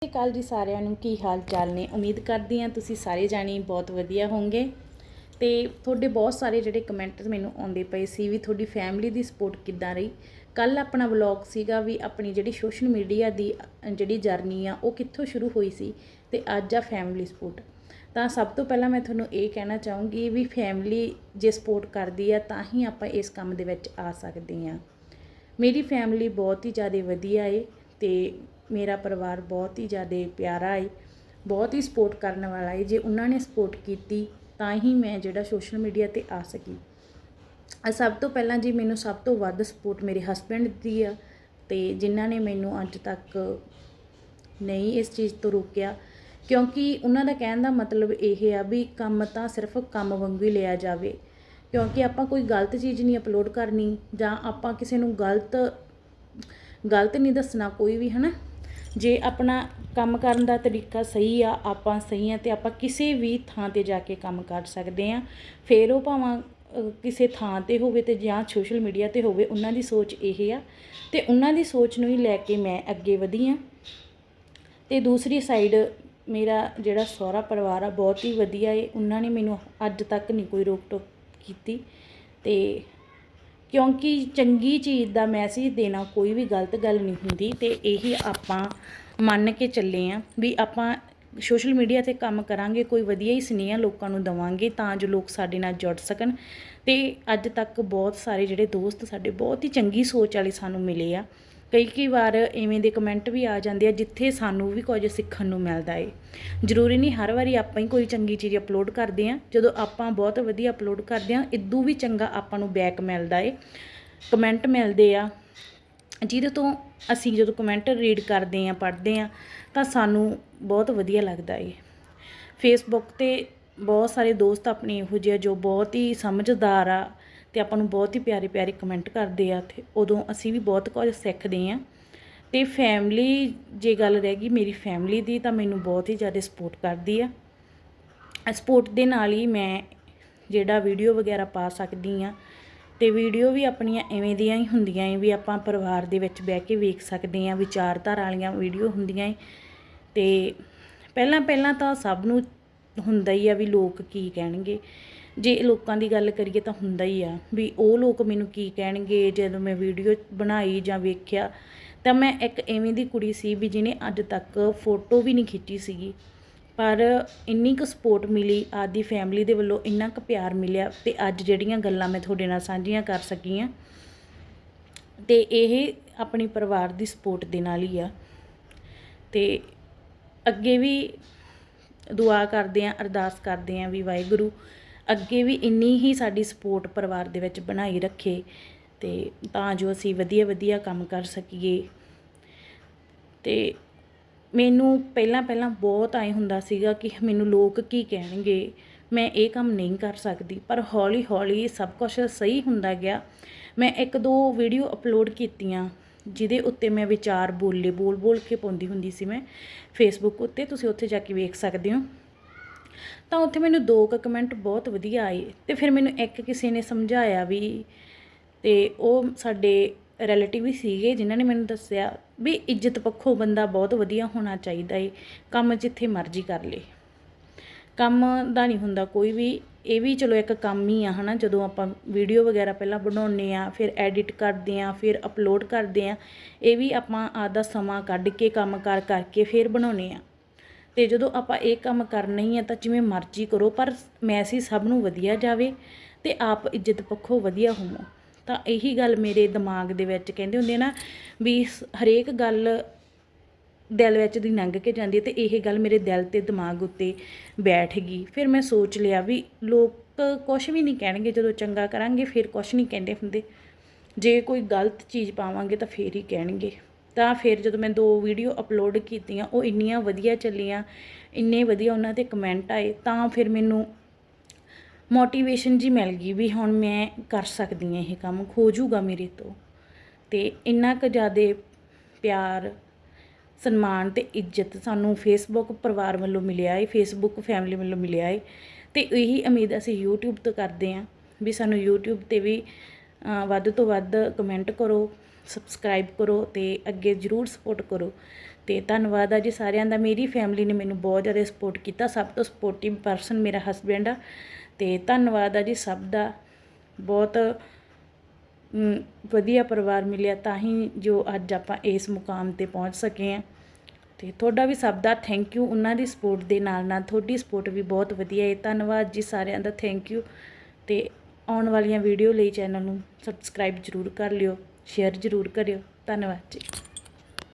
ਸਤਿ ਸ਼੍ਰੀ ਅਕਾਲ ਜੀ ਸਾਰਿਆਂ ਨੂੰ, ਕੀ ਹਾਲ ਚਾਲ ਨੇ? ਉਮੀਦ ਕਰਦੀ ਹਾਂ ਤੁਸੀਂ ਸਾਰੇ ਜਾਣੀ ਬਹੁਤ ਵਧੀਆ ਹੋਵੋਗੇ। ਤੇ ਤੁਹਾਡੇ ਬਹੁਤ ਸਾਰੇ ਜਿਹੜੇ ਕਮੈਂਟ ਮੈਨੂੰ ਆਉਂਦੇ ਪਏ ਸੀ ਵੀ ਤੁਹਾਡੀ ਫੈਮਿਲੀ ਦੀ ਸਪੋਰਟ ਕਿੱਦਾਂ ਰਹੀ? ਕੱਲ ਆਪਣਾ ਵਲੌਗ ਸੀਗਾ ਵੀ ਆਪਣੀ ਜਿਹੜੀ ਸੋਸ਼ਲ ਮੀਡੀਆ ਦੀ ਜਿਹੜੀ ਜਰਨੀ ਆ, ਉਹ ਕਿੱਥੋਂ ਸ਼ੁਰੂ ਹੋਈ ਸੀ ਤੇ ਅੱਜ ਆ ਫੈਮਿਲੀ ਸਪੋਰਟ ਤਾਂ ਸਭ ਤੋਂ ਪਹਿਲਾਂ ਮੈਂ ਤੁਹਾਨੂੰ ਇਹ ਕਹਿਣਾ ਚਾਹੂੰਗੀ ਵੀ ਫੈਮਿਲੀ ਜੇ ਸਪੋਰਟ ਕਰਦੀ ਆ, ਤਾਂ ਹੀ ਆਪਾਂ ਇਸ ਕੰਮ ਦੇ ਵਿੱਚ ਆ ਸਕਦੇ ਆ ਮੇਰੀ ਫੈਮਿਲੀ ਬਹੁਤ ਹੀ ਜ਼ਿਆਦਾ ਵਧੀਆ ਏ ਤੇ ਮੇਰਾ ਪਰਿਵਾਰ ਬਹੁਤ ਹੀ ਜ਼ਿਆਦਾ ਪਿਆਰਾ ਏ, ਬਹੁਤ ਹੀ ਸਪੋਰਟ ਕਰਨ ਵਾਲਾ ਏ। ਜੇ ਉਹਨਾਂ ਨੇ ਸਪੋਰਟ ਕੀਤੀ, ਤਾਂ ਹੀ ਮੈਂ ਜਿਹੜਾ ਸੋਸ਼ਲ ਮੀਡੀਆ ਤੇ ਆ ਸਕੀ। ਸਭ ਤੋਂ ਪਹਿਲਾਂ ਜੀ ਮੈਨੂੰ ਸਭ ਤੋਂ ਵੱਧ ਸਪੋਰਟ ਮੇਰੇ ਹਸਬੰਡ ਦੀ ਆ ਤੇ ਜਿਨ੍ਹਾਂ ਨੇ ਮੈਨੂੰ ਅੱਜ ਤੱਕ ਨਹੀਂ ਇਸ ਚੀਜ਼ ਤੋਂ ਰੋਕਿਆ। ਕਿਉਂਕਿ ਉਹਨਾਂ ਦਾ ਕਹਿਣ ਦਾ ਮਤਲਬ ਇਹ ਆ ਵੀ ਕੰਮ ਤਾਂ ਸਿਰਫ ਕੰਮ ਵਾਂਗੂ ਹੀ ਲਿਆ ਜਾਵੇ। ਕਿਉਂਕਿ ਆਪਾਂ ਕੋਈ ਗਲਤ ਚੀਜ਼ ਨਹੀਂ ਅਪਲੋਡ ਕਰਨੀ ਜਾਂ ਆਪਾਂ ਕਿਸੇ ਨੂੰ ਗਲਤ ਗਲਤ ਨਹੀਂ ਦੱਸਣਾ ਕੋਈ ਵੀ, ਹਨਾ? ਜੇ ਆਪਣਾ ਕੰਮ ਕਰਨ ਦਾ ਤਰੀਕਾ ਸਹੀ ਆ, ਆਪਾਂ ਸਹੀ ਆ ਤੇ ਆਪਾਂ ਕਿਸੇ ਵੀ ਥਾਂ ਤੇ ਜਾ ਕੇ ਕੰਮ ਕਰ ਸਕਦੇ ਆ, ਫੇਰ ਉਹ ਭਾਵਾਂ ਕਿਸੇ ਥਾਂ ਤੇ ਹੋਵੇ ਤੇ ਜਾਂ ਸੋਸ਼ਲ ਮੀਡੀਆ ਤੇ ਹੋਵੇ, ਉਹਨਾਂ ਦੀ ਸੋਚ ਇਹ ਆ। ਤੇ ਉਹਨਾਂ ਦੀ ਸੋਚ ਨੂੰ ਹੀ ਲੈ ਕੇ ਮੈਂ ਅੱਗੇ ਵਧੀ ਆ। ਤੇ ਦੂਸਰੀ ਸਾਈਡ ਮੇਰਾ ਜਿਹੜਾ ਸਹੁਰਾ ਪਰਿਵਾਰ ਆ, ਬਹੁਤ ਹੀ ਵਧੀਆ ਏ। ਉਹਨਾਂ ਨੇ ਮੈਨੂੰ ਅੱਜ ਤੱਕ ਨਹੀਂ ਕੋਈ ਰੋਕ ਟੋਕ ਕੀਤੀ ਤੇ ਕਿਉਂਕਿ ਚੰਗੀ ਚੀਜ਼ ਦਾ ਮੈਸੇਜ ਦੇਣਾ ਕੋਈ ਵੀ ਗਲਤ ਗੱਲ ਨਹੀਂ ਹੁੰਦੀ ਤੇ ਇਹੀ ਆਪਾਂ ਮੰਨ ਕੇ ਚੱਲੇ ਆ ਵੀ ਆਪਾਂ ਸੋਸ਼ਲ ਮੀਡੀਆ ਤੇ ਕੰਮ ਕਰਾਂਗੇ, ਕੋਈ ਵਧੀਆ ਹੀ ਸੁਨੇਹਾ ਲੋਕਾਂ ਨੂੰ ਦਵਾਂਗੇ ਤਾਂ ਜੋ ਲੋਕ ਸਾਡੇ ਨਾਲ ਜੁੜ ਸਕਣ। ਤੇ ਅੱਜ ਤੱਕ ਬਹੁਤ ਸਾਰੇ ਜਿਹੜੇ ਦੋਸਤ ਸਾਡੇ ਬਹੁਤ ਹੀ ਚੰਗੀ ਸੋਚ ਵਾਲੇ ਸਾਨੂੰ ਮਿਲੇ ਆ। ਕਈ ਕਈ ਵਾਰ ਐਵੇਂ ਦੇ ਕਮੈਂਟ ਵੀ ਆ ਜਾਂਦੇ ਆ ਜਿੱਥੇ ਸਾਨੂੰ ਵੀ ਕੁਝ ਸਿੱਖਣ ਨੂੰ ਮਿਲਦਾ ਏ। ਜ਼ਰੂਰੀ ਨਹੀਂ ਹਰ ਵਾਰੀ ਆਪਾਂ ਹੀ ਕੋਈ ਚੰਗੀ ਚੀਜ਼ ਅਪਲੋਡ ਕਰਦੇ ਆ ਜਦੋਂ ਆਪਾਂ ਬਹੁਤ ਵਧੀਆ ਅਪਲੋਡ ਕਰਦੇ ਆ ਇਦੋਂ ਵੀ ਚੰਗਾ ਆਪਾਂ ਨੂੰ ਬੈਕ ਮਿਲਦਾ ਏ। ਕਮੈਂਟ ਮਿਲਦੇ ਆ। ਜਿਹਦੇ ਤੋਂ ਅਸੀਂ ਜਦੋਂ ਕਮੈਂਟ ਰੀਡ ਕਰਦੇ ਆ ਪੜ੍ਹਦੇ ਆ ਤਾਂ ਸਾਨੂੰ ਬਹੁਤ ਵਧੀਆ ਲੱਗਦਾ ਏ। ਫੇਸਬੁੱਕ ਤੇ ਬਹੁਤ ਸਾਰੇ ਦੋਸਤ ਆਪਣੇ ਇਹੋ ਜਿਹੇ ਆ ਜੋ ਬਹੁਤ ਹੀ ਸਮਝਦਾਰ ਆ। ਤੇ ਆਪਾਂ ਨੂੰ ਬਹੁਤ ਹੀ ਪਿਆਰੇ ਪਿਆਰੇ ਕਮੈਂਟ ਕਰਦੇ ਆ ਤੇ ਉਦੋਂ ਅਸੀਂ ਵੀ ਬਹੁਤ ਕੁਝ ਸਿੱਖਦੇ ਆ ਤੇ ਫੈਮਿਲੀ ਜੇ ਗੱਲ ਰਹਿ ਗਈ ਮੇਰੀ ਫੈਮਿਲੀ ਦੀ ਤਾਂ ਮੈਨੂੰ ਬਹੁਤ ਹੀ ਜ਼ਿਆਦਾ ਸਪੋਰਟ ਕਰਦੀ ਆ। ਸਪੋਰਟ ਦੇ ਨਾਲ ਹੀ ਮੈਂ ਜਿਹੜਾ ਵੀਡੀਓ ਵਗੈਰਾ ਪਾ ਸਕਦੀ ਆ ਤੇ ਵੀਡੀਓ ਵੀ ਆਪਣੀਆਂ ਐਵੇਂ ਦੀਆਂ ਹੀ ਹੁੰਦੀਆਂ ਏ ਵੀ ਆਪਾਂ ਪਰਿਵਾਰ ਦੇ ਵਿੱਚ ਬਹਿ ਕੇ ਵੇਖ ਸਕਦੇ ਆ ਵਿਚਾਰਧਾਰਾ ਵਾਲੀਆਂ ਵੀਡੀਓ ਹੁੰਦੀਆਂ ਏ। ਤੇ ਪਹਿਲਾਂ ਪਹਿਲਾਂ ਤਾਂ ਸਭ ਨੂੰ ਹੁੰਦਾ ਹੀ ਆ ਵੀ ਲੋਕ ਕੀ ਕਹਿਣਗੇ। ਜੇ ਲੋਕਾਂ ਦੀ ਗੱਲ ਕਰੀਏ ਤਾਂ ਹੁੰਦਾ ਹੀ ਆ ਵੀ ਉਹ ਲੋਕ ਮੈਨੂੰ ਕੀ ਕਹਿਣਗੇ, ਜਦੋਂ ਮੈਂ ਵੀਡੀਓ ਬਣਾਈ ਜਾਂ ਵੇਖਿਆ, ਤਾਂ ਮੈਂ ਇੱਕ ਐਵੇਂ ਦੀ ਕੁੜੀ ਸੀ ਵੀ ਜਿਹਨੇ ਅੱਜ ਤੱਕ ਫੋਟੋ ਵੀ ਨਹੀਂ ਖਿੱਚੀ ਸੀਗੀ। ਪਰ ਇੰਨੀ ਕੁ ਸਪੋਰਟ ਮਿਲੀ ਆਦੀ ਫੈਮਿਲੀ ਦੇ ਵੱਲੋਂ ਇੰਨਾ ਕੁ ਪਿਆਰ ਮਿਲਿਆ ਤੇ ਅੱਜ ਜਿਹੜੀਆਂ ਗੱਲਾਂ ਮੈਂ ਤੁਹਾਡੇ ਨਾਲ ਸਾਂਝੀਆਂ ਕਰ ਸਕੀ ਆ, ਤੇ ਇਹ ਆਪਣੀ ਪਰਿਵਾਰ ਦੀ ਸਪੋਰਟ ਦੇ ਨਾਲ ਹੀ ਆ। ਤੇ ਅੱਗੇ ਵੀ ਦੁਆ ਕਰਦੇ ਆ, ਅਰਦਾਸ ਕਰਦੇ ਆ ਵੀ ਵਾਹਿਗੁਰੂ ਅੱਗੇ ਵੀ ਇੰਨੀ ਹੀ ਸਾਡੀ ਸਪੋਰਟ ਪਰਿਵਾਰ ਦੇ ਵਿੱਚ ਬਣਾਈ ਰੱਖੇ ਤੇ ਤਾਂ ਜੋ ਅਸੀਂ ਵਧੀਆ ਵਧੀਆ ਕੰਮ ਕਰ ਸਕੀਏ। ਤੇ ਮੈਨੂੰ ਪਹਿਲਾਂ ਪਹਿਲਾਂ ਬਹੁਤ ਆਏ ਹੁੰਦਾ ਸੀਗਾ ਕਿ ਮੈਨੂੰ ਲੋਕ ਕੀ ਕਹਿਣਗੇ, ਮੈਂ ਇਹ ਕੰਮ ਨਹੀਂ ਕਰ ਸਕਦੀ। ਪਰ ਹੌਲੀ ਹੌਲੀ ਸਭ ਕੁਝ ਸਹੀ ਹੁੰਦਾ ਗਿਆ। ਮੈਂ ਇੱਕ ਦੋ ਵੀਡੀਓ ਅਪਲੋਡ ਕੀਤੀਆਂ, ਜਿਹਦੇ ਉੱਤੇ ਮੈਂ ਵਿਚਾਰ ਬੋਲੇ ਬੋਲ ਬੋਲ ਕੇ ਪਾਉਂਦੀ ਹੁੰਦੀ ਸੀ ਮੈਂ। ਫੇਸਬੁੱਕ ਉੱਤੇ ਤੁਸੀਂ ਉੱਥੇ ਜਾ ਕੇ ਵੇਖ ਸਕਦੇ ਹੋ। ਤਾਂ ਉੱਥੇ ਮੈਨੂੰ ਦੋ ਕੁ ਕਮੈਂਟ ਬਹੁਤ ਵਧੀਆ ਆਏ ਤੇ ਫਿਰ ਮੈਨੂੰ ਇੱਕ ਕਿਸੇ ਨੇ ਸਮਝਾਇਆ ਵੀ ਤੇ ਉਹ ਸਾਡੇ ਰਿਲੇਟਿਵ ਹੀ ਸੀਗੇ ਜਿਨ੍ਹਾਂ ਨੇ ਮੈਨੂੰ ਦੱਸਿਆ ਵੀ ਇੱਜ਼ਤ ਪੱਖੋਂ ਬੰਦਾ ਬਹੁਤ ਵਧੀਆ ਹੋਣਾ ਚਾਹੀਦਾ ਏ, ਕੰਮ ਜਿੱਥੇ ਮਰਜ਼ੀ ਕਰ ਲੇ। ਕੰਮ ਦਾ ਨਹੀਂ ਹੁੰਦਾ ਕੋਈ ਵੀ, ਇਹ ਵੀ ਚਲੋ ਇੱਕ ਕੰਮ ਹੀ ਆ ਹਨਾ, ਜਦੋਂ ਆਪਾਂ ਵੀਡੀਓ ਵਗੈਰਾ ਪਹਿਲਾਂ ਬਣਾਉਂਦੇ ਆ ਫਿਰ ਐਡਿਟ ਕਰਦੇ ਆ ਫਿਰ ਅਪਲੋਡ ਕਰਦੇ ਆ ਇਹ ਵੀ ਆਪਾਂ ਆਦਾ ਸਮਾਂ ਕੱਢ ਕੇ, ਕੰਮ ਕਰ ਕਰਕੇ ਫਿਰ ਬਣਾਉਨੇ ਆ ਤੇ ਜਦੋਂ ਆਪਾਂ ਇਹ ਕੰਮ ਕਰਨਾ ਹੀ ਆ ਤਾਂ ਜਿਵੇਂ ਮਰਜ਼ੀ ਕਰੋ, ਪਰ ਮੈਸੇਜ ਸਭ ਨੂੰ ਵਧੀਆ ਜਾਵੇ ਤੇ ਆਪ ਇੱਜ਼ਤ ਪੱਖੋਂ ਵਧੀਆ ਹੋਵੋ। ਤਾਂ ਇਹੀ ਗੱਲ ਮੇਰੇ ਦਿਮਾਗ ਦੇ ਵਿੱਚ ਕਹਿੰਦੇ ਹੁੰਦੇ ਨਾ ਵੀ ਸ- ਹਰੇਕ ਗੱਲ ਦਿਲ ਵਿੱਚ ਦੀ ਲੰਘ ਕੇ ਜਾਂਦੀ ਹੈ ਤੇ ਇਹ ਗੱਲ ਮੇਰੇ ਦਿਲ ਤੇ ਦਿਮਾਗ ਉੱਤੇ ਬੈਠ ਗਈ। ਫਿਰ ਮੈਂ ਸੋਚ ਲਿਆ ਵੀ ਲੋਕ ਕੁਝ ਵੀ ਨਹੀਂ ਕਹਿਣਗੇ, ਜਦੋਂ ਚੰਗਾ ਕਰਾਂਗੇ ਫਿਰ ਕੁਝ ਨਹੀਂ ਕਹਿੰਦੇ ਹੁੰਦੇ। ਜੇ ਕੋਈ ਗਲਤ ਚੀਜ਼ ਪਾਵਾਂਗੇ ਤਾਂ ਫੇਰ ਹੀ ਕਹਿਣਗੇ। ਤਾਂ ਫਿਰ ਜਦੋਂ ਮੈਂ ਦੋ ਵੀਡੀਓ ਅਪਲੋਡ ਕੀਤੀਆਂ, ਉਹ ਇੰਨੀਆਂ ਵਧੀਆ ਚੱਲੀਆਂ, ਇੰਨੇ ਵਧੀਆ ਉਹਨਾਂ ਤੇ ਕਮੈਂਟ ਆਏ, ਤਾਂ ਫਿਰ ਮੈਨੂੰ ਮੋਟੀਵੇਸ਼ਨ ਜੀ ਮਿਲ ਗਈ ਵੀ ਹੁਣ ਮੈਂ ਕਰ ਸਕਦੀ ਹਾਂ ਇਹ ਕੰਮ ਹੋ ਜਾਊਗਾ ਮੇਰੇ ਤੋਂ। ਤੇ ਇੰਨਾ ਕੁ ਜ਼ਿਆਦਾ ਪਿਆਰ, ਸਨਮਾਨ ਤੇ ਇੱਜ਼ਤ ਸਾਨੂੰ ਫੇਸਬੁੱਕ ਪਰਿਵਾਰ ਵੱਲੋਂ ਮਿਲਿਆ ਏ ਫੇਸਬੁੱਕ ਫੈਮਿਲੀ ਵੱਲੋਂ ਮਿਲਿਆ ਏ। ਤੇ ਇਹੀ ਉਮੀਦ ਅਸੀਂ YouTube ਤੋਂ ਕਰਦੇ ਹਾਂ ਵੀ ਸਾਨੂੰ YouTube ਤੇ ਵੀ ਵੱਧ ਤੋਂ ਵੱਧ ਕਮੈਂਟ ਕਰੋ। ਸਬਸਕ੍ਰਾਈਬ ਕਰੋ ਤੇ ਅੱਗੇ ਜਰੂਰ ਸਪੋਰਟ ਕਰੋ। ਤੇ ਧੰਨਵਾਦ ਆ ਜੀ ਸਾਰਿਆਂ ਦਾ। ਮੇਰੀ ਫੈਮਿਲੀ ਨੇ ਮੈਨੂੰ ਬਹੁਤ ਜ਼ਿਆਦਾ ਸਪੋਰਟ ਕੀਤਾ। ਸਭ ਤੋਂ ਸਪੋਰਟਿਵ ਪਰਸਨ ਮੇਰਾ ਹਸਬੈਂਡ ਆ। ਤੇ ਧੰਨਵਾਦ ਆ ਜੀ ਸਭ ਦਾ। ਬਹੁਤ ਵਧੀਆ ਪਰਿਵਾਰ ਮਿਲਿਆ ਤਾਂ ਹੀ ਜੋ ਅੱਜ ਆਪਾਂ ਇਸ ਮੁਕਾਮ ਤੇ ਪਹੁੰਚ ਸਕੇ ਆ। ਤੇ ਤੁਹਾਡਾ ਵੀ ਸਭ ਦਾ ਥੈਂਕ ਯੂ ਉਹਨਾਂ ਦੀ ਸਪੋਰਟ ਦੇ ਨਾਲ ਨਾਲ ਤੁਹਾਡੀ ਸਪੋਰਟ ਵੀ ਬਹੁਤ ਵਧੀਆ ਹੈ ਧੰਨਵਾਦ ਜੀ ਸਾਰਿਆਂ ਦਾ। ਥੈਂਕ ਯੂ ਤੇ ਆਉਣ ਵਾਲੀਆਂ ਵੀਡੀਓ ਲਈ ਚੈਨਲ ਨੂੰ ਸਬਸਕ੍ਰਾਈਬ ਜ਼ਰੂਰ ਕਰ ਲਿਓ। ਸ਼ੇਅਰ ਜ਼ਰੂਰ ਕਰਿਓ। ਧੰਨਵਾਦ ਜੀ।